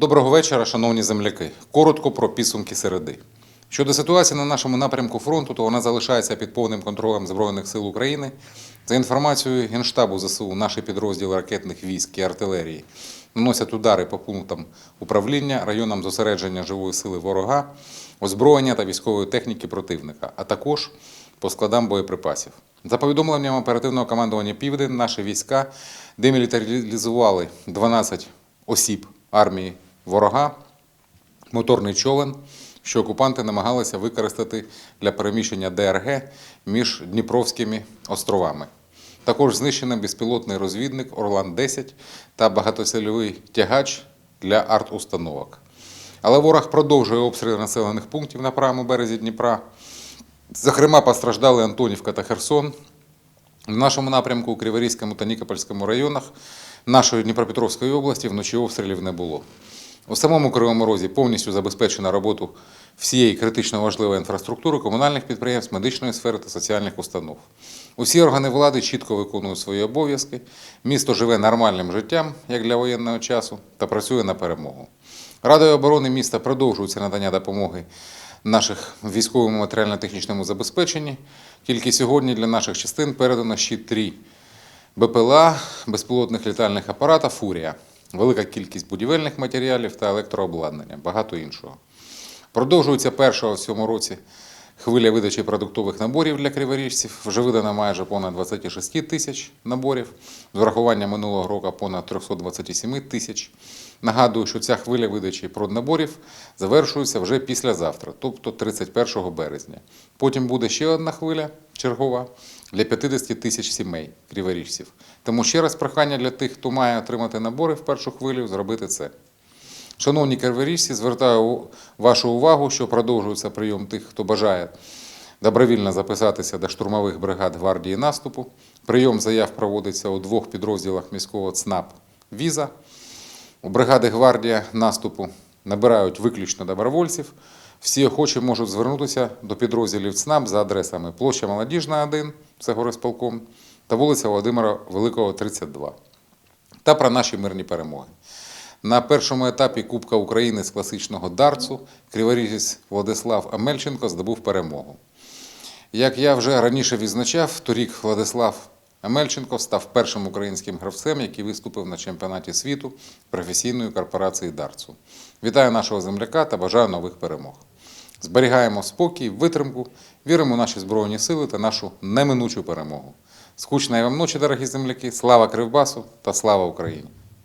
Доброго вечора, шановні земляки. Коротко про підсумки середи. Щодо ситуації на нашому напрямку фронту, то вона залишається під повним контролем Збройних сил України. За інформацією Генштабу ЗСУ, наші підрозділи ракетних військ і артилерії наносять удари по пунктам управління, районам зосередження живої сили ворога, озброєння та військової техніки противника, а також по складам боєприпасів. За повідомленням оперативного командування Південь, наші війська демілітаризували 12 осіб армії ворога, моторний човен, що окупанти намагалися використати для переміщення ДРГ між Дніпровськими островами. Також знищено безпілотний розвідник Орлан-10 та багатоцільовий тягач для арт-установок. Але ворог продовжує обстріли населених пунктів на правому березі Дніпра. Зокрема, постраждали Антонівка та Херсон. В нашому напрямку у Криворізькому та Нікопольському районах нашої Дніпропетровської області вночі обстрілів не було. У самому Кривому Розі повністю забезпечена роботу всієї критично важливої інфраструктури комунальних підприємств, медичної сфери та соціальних установ. Усі органи влади чітко виконують свої обов'язки. Місто живе нормальним життям, як для воєнного часу, та працює на перемогу. Радою оборони міста продовжується надання допомоги наших військовому матеріально-технічному забезпеченні. Тільки сьогодні для наших частин передано ще три БПЛА, безпілотних літальних апарата Фурія, велика кількість будівельних матеріалів та електрообладнання, багато іншого. Продовжується перша у цьому році хвиля видачі продуктових наборів для криворіжців. Вже видано майже понад 26 тисяч наборів, з врахуванням минулого року понад 327 тисяч. Нагадую, що ця хвиля видачі проднаборів завершується вже післязавтра, тобто 31 березня. Потім буде ще одна хвиля чергова для 50 тисяч сімей криворіжців. Тому ще раз прохання для тих, хто має отримати набори в першу хвилю, зробити це. Шановні криворіжці, звертаю вашу увагу, що продовжується прийом тих, хто бажає добровільно записатися до штурмових бригад гвардії наступу. Прийом заяв проводиться у двох підрозділах міського ЦНАП Віза. У бригади гвардія наступу набирають виключно добровольців. Всі охочі можуть звернутися до підрозділів ЦНАП за адресами площа Молодіжна, 1, це горисполком, та вулиця Володимира Великого, 32. Та про наші мирні перемоги. На першому етапі Кубка України з класичного дартсу криворіжець Владислав Амельченко здобув перемогу. Як я вже раніше відзначав, торік Владислав Амельченко став першим українським гравцем, який виступив на чемпіонаті світу професійної корпорації дартсу. Вітаю нашого земляка та бажаю нових перемог. Зберігаємо спокій, витримку, віримо в наші Збройні сили та нашу неминучу перемогу. Скучної вам ночі, дорогі земляки! Слава Кривбасу та слава Україні!